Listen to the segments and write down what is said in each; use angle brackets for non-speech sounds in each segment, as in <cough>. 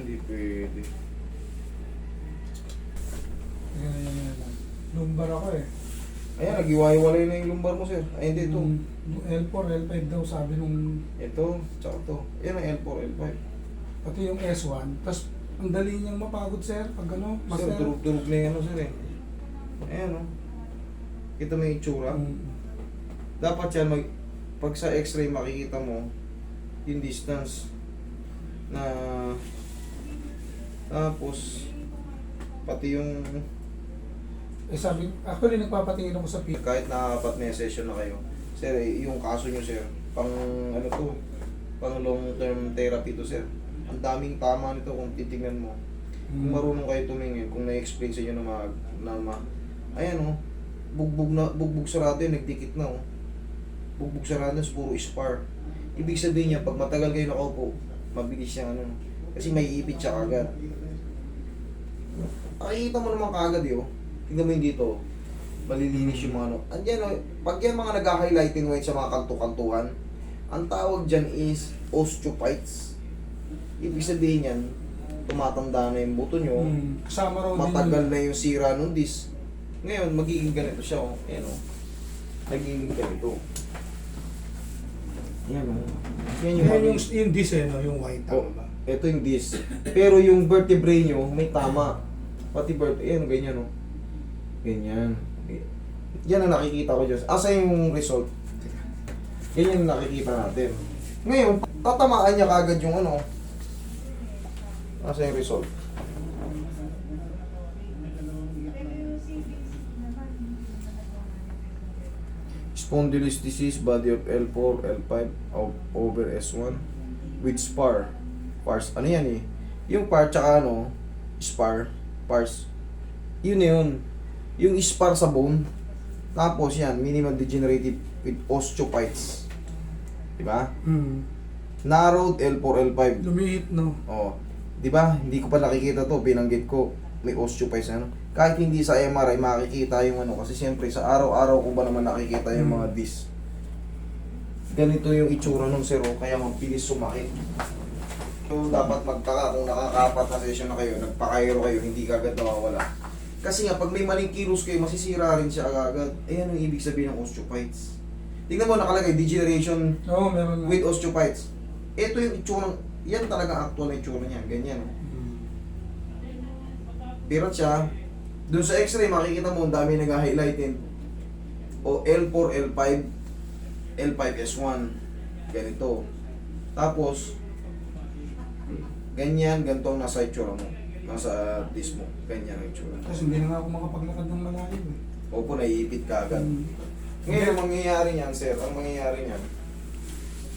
Hindi pwede. Yan, yan, yan, yan. Lumbar ako eh. Ayan, nag-iwaiwalay na yung lumbar mo, sir. Ay, hindi ito. Yung L4, L5 daw sabi nung Ito, tsaka ito. Yan ang L4, L5. pati yung S1. Tapos ang dali niyang mapagod sir pag ano, Sir, master. durug-durug na yung ano, sir eh. Ayan, oh. Kita mo yung itsura. Mm. Dapat yan, mag, pag sa x-ray makikita mo, yung distance na tapos pati yung Eh sabi, actually nagpapatingin ako sa P. kahit na yung session na kayo. Sir eh, yung kaso nyo sir pang ano to pang long term therapy to sir. Ang daming tama nito kung titingnan mo. Kung Mm. marunong kayo tumingin kung na-explain sa inyo na mag na ma ayan oh. Bugbog na bugbog sarado yun nagdikit na oh. Bugbog sarado yun, puro spar. Ibig sabihin niya pag matagal kayo nakaupo mabilis siyang ano kasi may ipit siya kagad makikita mo naman kagad yun tingnan mo yung dito malilinis yung mga ano andyan oh pag yan mga nag-highlighting white sa mga kanto-kantuhan ang tawag dyan is osteophytes ibig sabihin yan tumatanda na yung buto nyo Mm. Kasama raw din matagal yun. na yung sira nung disc. Ngayon, magiging ganito siya, oh. Ayan, oh. Nagiging ganito. Ayan, oh. Yan yung, yung, mali- yung dis eh, no? yung white Oh, ba? Ito yung disc. Pero yung vertebrae nyo, may tama. Pati vertebrae, ayan, ganyan, oh. Ganyan. Yan ang nakikita ko dyan. Asa yung result? Ganyan ang nakikita natin. Ngayon, tatamaan niya kagad yung ano. Asa yung result? spondylosis body of L4, L5 of over S1 with spar. Pars, ano yan eh? Yung par tsaka ano, spar, pars. Yun yun. Yung spar sa bone. Tapos yan, minimal degenerative with osteophytes. Diba? Mm. Narrowed L4, L5. Lumihit, no? Oh, 'di ba? Hindi ko pa nakikita 'to, binanggit ko. May osteophytes na ano. Kahit hindi sa MRI makikita yung ano kasi siyempre sa araw-araw ko ba naman nakikita yung Hmm. mga disc. Ganito yung itsura nung zero kaya mabilis sumakit. So dapat magtaka kung nakakaapat na session na kayo, nagpa-Cairo kayo, hindi kagad nawawala. Kasi nga pag may maling kilos kayo, masisira rin siya agad. Ayan ang ibig sabihin ng osteophytes. Tingnan mo nakalagay degeneration Oo, meron na. with osteophytes. Ito yung itsura, yan talaga actual na itsura niya, ganyan. oh. Mm. Pirat siya. Doon sa x-ray, makikita mo, ang dami nag-highlighted. O L4, L5, L5S1. Ganito. Tapos, ganyan, ganito ang nasa itsura mo. Nasa disc mo. Ganyan ang itsura. Tapos hindi na nga ako makapaglakad ng malayo eh. Opo, naiipit ka agad. Mm. Ngayon, ang mangyayari niyan, sir, ang mangyayari niyan,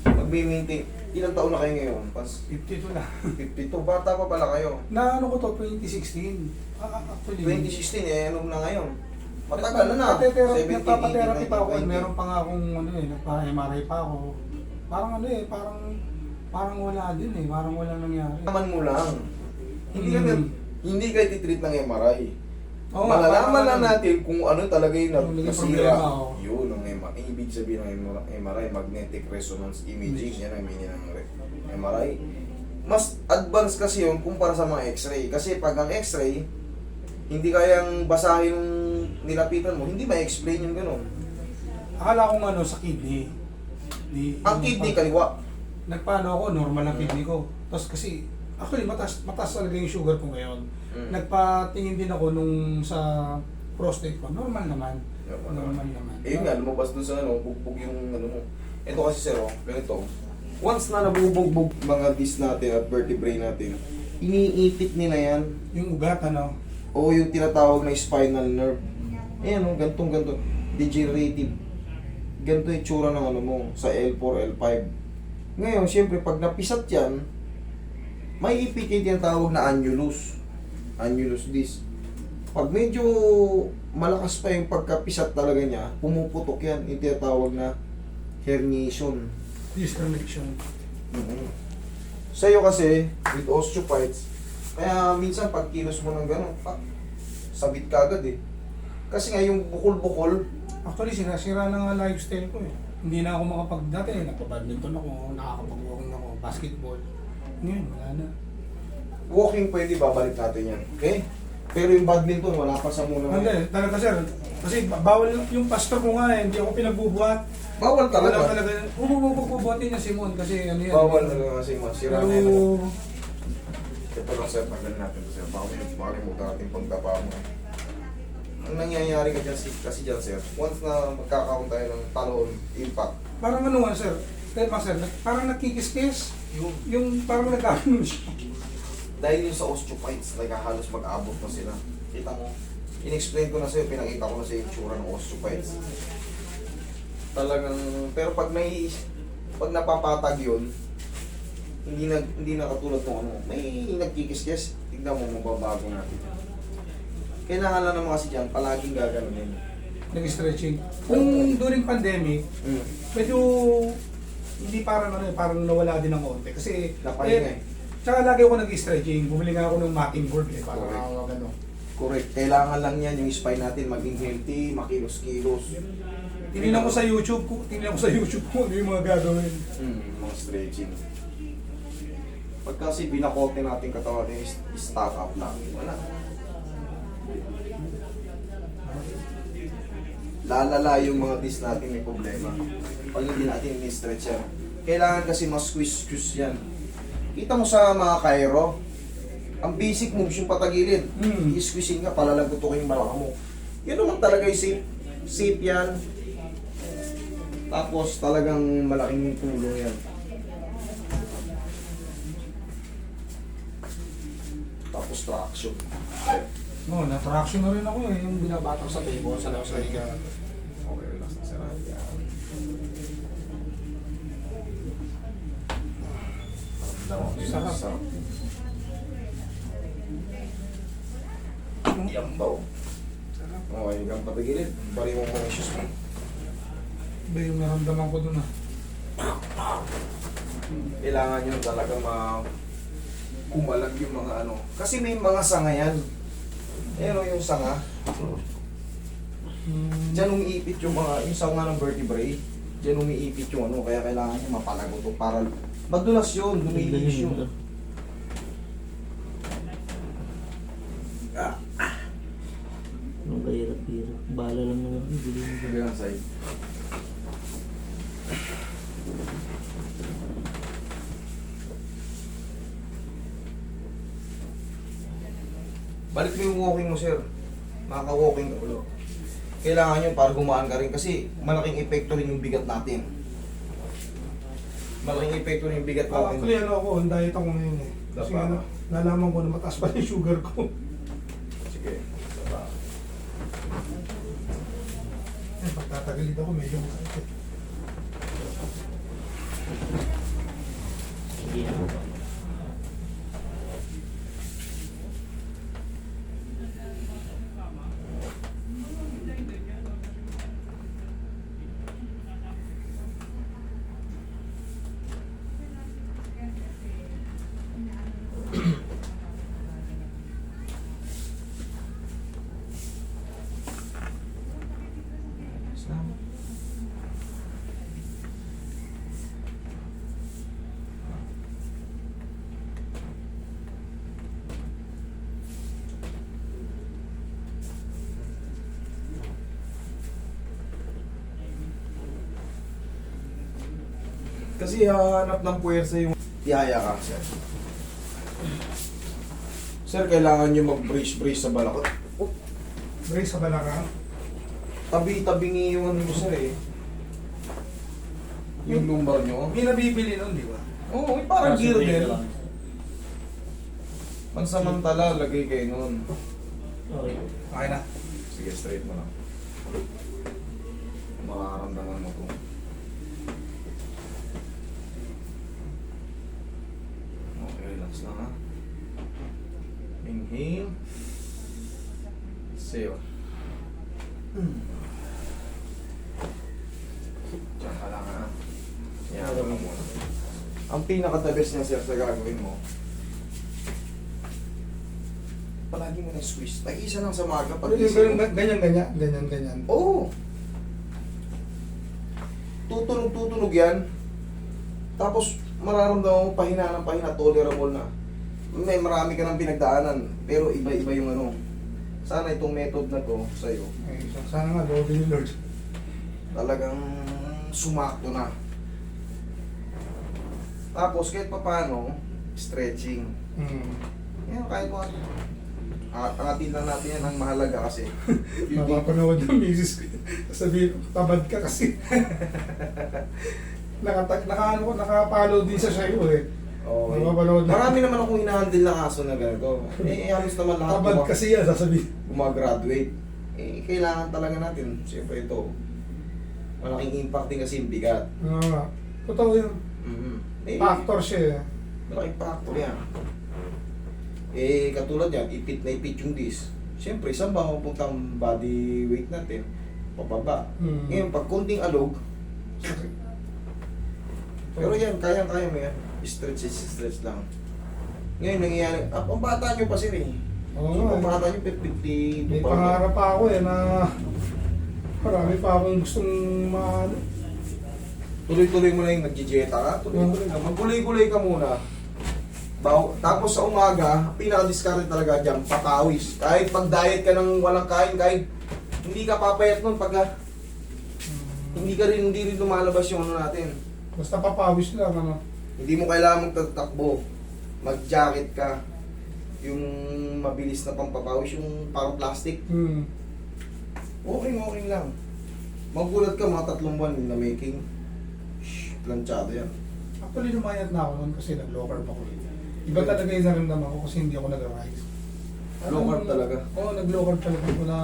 magbe-maintain, ilang taon na kayo ngayon? Pas 52 na. <laughs> 52, bata pa pala kayo. Na ano ko to, 2016. Ah, ah, actually. 2016, eh, ano na ngayon? Matagal na na. Nagpa-therapy 17, nagpa-therapy pa ako. 18, 19, 20. Meron pa nga akong ano eh, nagpa-MRI pa ako. Parang ano eh, parang parang wala din eh, parang walang nangyari. Naman mo lang. Hindi ka hindi kayo titreat ng MRI. Oo Malalaman parang ano, natin kung ano talaga yung naging nasira. problema. Yun ang MRI. Ibig sabihin ng MRI, magnetic resonance imaging. Yan ang meaning ng re- MRI. Mas advanced kasi yun kumpara sa mga x-ray. Kasi pag ang x-ray, hindi kayang basahin yung nilapitan mo, hindi ma-explain yung ganun. Akala ko ano sa kidney. Di, Ang yung kidney kaliwa. Nagpaano ako, normal ang kidney ko. Tapos kasi, actually mataas, mataas talaga yung sugar ko ngayon. Mm. Nagpatingin din ako nung sa prostate ko. Normal naman. Normal Normal naman. Eh yun nga, lumabas dun sa ano, bugbog yung ano mo. Ito kasi sir, oh, ganito. Once na nabubugbog mga disc natin at vertebrae natin, iniipit nila yan. Yung ugat, ano? O yung tinatawag na spinal nerve. Ayan o, gantong ganto. Degenerative. Ganito yung tsura ng ano mo, sa L4, L5. Ngayon, siyempre, pag napisat yan, may ipit yung tinatawag na annulus. Annulus disc. Pag medyo malakas pa yung pagkapisat talaga niya, pumuputok yan. Yung tinatawag na herniation. Disconnection. Mhm. Sa'yo kasi, with osteophytes, kaya minsan pag kilos mo ng gano'n, pak, sabit ka agad eh. Kasi nga yung bukol-bukol, Actually, sinasira na nga lifestyle ko eh. Hindi na ako makapag... Dati, nagpa-badminton ako, nakakapag-walking ako, basketball. Ngayon, wala na. walking pwede, babalik natin yan. Okay? Pero yung badminton, wala pa sa muna. Hindi, talaga sir. Kasi ba- bawal yung pastor ko nga eh, hindi ako pinagbubuhat. Bawal Wala talaga. talaga. Bubububbuhatin niya si Mon kasi ano yan. Bawal talaga kasi masira Pero, na yun. Ito lang sir, tanggalin natin sir. Baka may makalimutan natin pagtapa mo. Ang nangyayari ka dyan, si- kasi dyan sir, once na magkakaroon tayo ng talon, impact, parang ano nga sir, kahit pa sir, parang nakikis-kis. yung Yung parang nagkakaroon siya. dahil yung sa osteophytes, naghahalos mag-abot na sila. Kita mo, in-explain ko na sa'yo, pinakita ko na sa itsura ng osteophytes. Talagang, pero pag may, pag napapatag yun, hindi na, hindi na katulad ng ano, may nagkikis-kis, tignan mo, mababago natin. Kailangan lang naman kasi dyan, palaging gaganunin. Nag-stretching. Kung during pandemic, Mm. medyo hindi parang ano eh, parang nawala din ng konti. Kasi, Napahinga eh. Tsaka lagi ako nag-stretching. Bumili nga ako ng matting board eh, para Correct. ako ano. Correct. Kailangan lang yan, yung spine natin maging healthy, makilos-kilos. Tinignan ko sa YouTube, ko- tinignan ko sa YouTube kung ano yung mga gagawin. Mm, mga stretching. Pag kasi binakote natin katawan natin, is- stack up lang. Wala. Lalala yung mga disc natin may problema. Pag hindi natin ni-stretch yan. Kailangan kasi mas-squeeze-squeeze yan. Kita mo sa mga Cairo, ang basic moves yung patagilid. Hmm. I-squeezing ka, palalagutukin yung balakang mo. Yun naman talaga yung safe. Safe yan. Tapos talagang malaking tulong yan. Tapos traction. No, na-traction na rin ako eh, yung binabatak sa table, sa labas sa higa. Okay, relax na sir. Yan. Sarap. Sarap. Yan ba oh. Okay, hanggang patagilid. Bari mo mga issues mo. Iba yung naramdaman ko dun ah. Kailangan nyo talaga ma kumalag yung mga ano. Kasi may mga sanga yan. Ayan o yung sanga. Diyan umiipit yung mga, yung sanga ng vertebrae. Diyan umiipit yung ano, kaya kailangan nyo mapalago to para madulas yun, dumilis yun. Ah, Anong kahirap-hirap? Bala lang naman. Bili mo Sige lang, side. Balik mo yung walking mo, sir. Makaka-walking ka ulo. Kailangan yun para gumaan ka rin kasi malaking epekto rin yung bigat natin. Malaking epekto rin yung bigat Ah, natin. actually ano ako, on diet ako ngayon eh. Kasi Dapa. ano, nalaman ko na mataas pa yung sugar ko. Sige. Diba? Eh, pagtatagalid ako, medyo masakit. Sige na. Kasi hahanap ng puwersa yung tihaya ka, sir. Sir, kailangan nyo mag-brace-brace sa balakot. Oh, Brace sa balakang. tabi-tabingi yung ano mo, sir eh. Yung lumbar nyo. May nabibili nun, di ba? Oo, oh, parang girdle. Pansamantala, lagay kayo nun. Okay. Okay na. Sige, straight mo lang. Makaramdaman mo to. Relax lang ha. Inhale. Exhale. Diyan ka lang ha. Yan mo muna. Ang pinaka-the best niya sir sa gagawin mo, palagi mo na squeeze. Nag-isa lang sa maga pag Ganyan, ganyan, ganyan, ganyan, ganyan, ganyan. Oo. Tutunog, tutunog yan. Tapos, mararamdaman mo pahina ng pahina, tolerable na. may marami ka ng pinagdaanan, pero iba-iba yung ano. Sana itong method na to sa'yo, Eh, sana nga, Lord ni Lord. talagang sumakto na. Tapos kahit pa paano, stretching. Hmm. Yan, kahit mo. Ah, angatin lang natin yan ang mahalaga kasi. <laughs> Napapanood ng misis ko. Sabihin, tabad ka kasi. <laughs> Nakata naka, ano, ko, nakapalo din sa sa'yo eh. okay. Napapanood na. Marami naman akong hinahandle na kaso na ganito. Eh, <laughs> halos naman lahat Tabad guma- kasi yan, sasabihin. gumagraduate. Eh, kailangan talaga natin. Siyempre ito, malaking impact din kasi yung bigat. Oo nga. Totoo yun. Mhm. Eh, Factor siya eh. Malaking factor yan. Eh, katulad yan, ipit na ipit yung disc. Siyempre, saan ba mapunta ang body weight natin? Pababa. Hmm. Ngayon, pag kunting alog, pero yan, kayang-kaya mo yan. Stretch, stretch lang. Ngayon, nangyayari, ah, ang bata nyo pa sir eh. Oo So, nga. ang eh. bata nyo, 52 May pangarap pa ako eh na marami pa akong gustong maano. Tuloy-tuloy mo na yung nagjijeta ka. Tuloy-tuloy ka. Magkulay-kulay ka muna. Baw, tapos sa umaga, pinaka-discarded talaga dyan, patawis. Kahit pag-diet ka ng walang kain, kahit hindi ka papayat nun pagka hindi ka rin, hindi rin lumalabas yung ano natin. Basta papawis lang ano. Hindi mo kailangan magtatakbo. Mag-jacket ka. Yung mabilis na pampapawis, yung parang plastic. Hmm. Okay, okay lang. Magulat ka mga tatlong buwan na making. Shh, planchado yan. Actually, lumayat na ako noon kasi nag-low carb ako. Iba talaga yung naramdaman ko kasi hindi ako nag-rise. Low carb talaga? Oo, nag-low carb talaga ako na...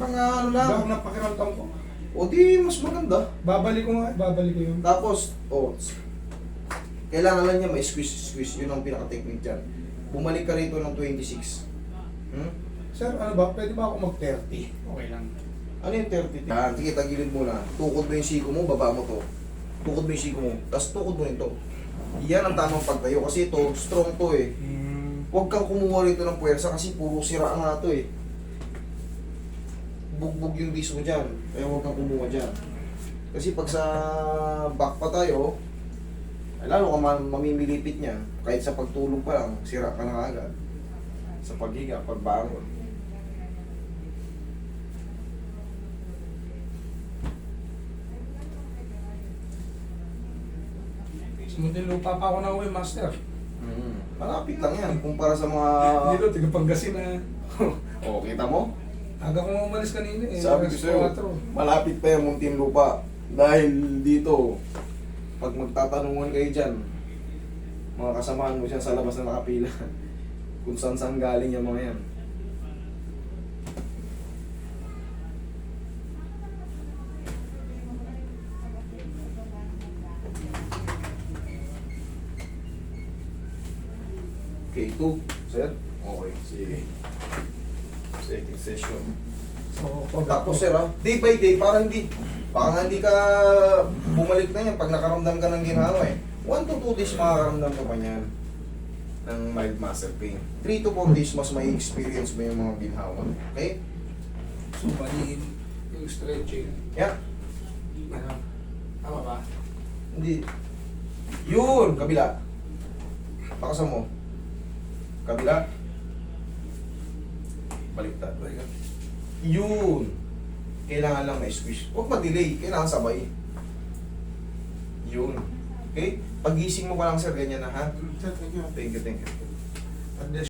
Mga ano lang. Lang na pakiramdam ko. O di, mas maganda. Babalik ko nga, babalik ko yun. Tapos, oh, kailangan lang niya ma-squeeze-squeeze. Yun ang pinaka-technique dyan. Bumalik ka rito ng 26. Hmm? Sir, ano ba, pwede ba ako mag-30? Okay lang. Ano yung 30? Yan, sige, tagilid mo na. Tukod mo yung siko mo, baba mo to. Tukod mo yung siko mo, tapos tukod mo ito. Yan ang tamang pagtayo kasi ito, strong to eh. Hmm. Huwag kang kumuha rito ng puwersa kasi puro sira nga to eh. Bugbog yung disc mo dyan, kaya huwag kang kumuha dyan. Kasi pag sa back pa tayo, ay lalo ka man mamimilipit niya. Kahit sa pagtulog pa lang, sira ka na agad. Sa paghiga, pagbangon. Sumunod lupa pa ako na uwi, master. Mm. Malapit lang yan, kumpara sa mga... Dito, tiga Pangasinan. oh, kita mo? Aga ko umalis kanina eh. Sabi ko alas sa'yo, 4. malapit pa yung Muntinlupa. Dahil dito, pag magtatanungan kayo dyan, mga kasamahan mo dyan sa labas na nakapila, <laughs> kung saan saan galing yung mga yan. K2, sir? Okay, sige. Second session. So, pag Tapos sir ah, day by day, para hindi, baka hindi ka bumalik na yan pag nakaramdam ka ng ginhawa eh. 1 to 2 days makakaramdam ka pa niyan ng mild muscle pain. 3 to 4 days mas may experience mo yung mga ginhawa. Okay? Sumanin, yung stretching. Yeah. Ano? Tama ba? Hindi. Yun! Kabila. Pakasan mo. Kabila. Baliktad. Yun. Kailangan lang may squish. Huwag ma-delay. Kailangan sabay. Yun. Okay? Pagising mo pa lang sir, ganyan na ha. Sir, thank you. Thank you, thank you. God bless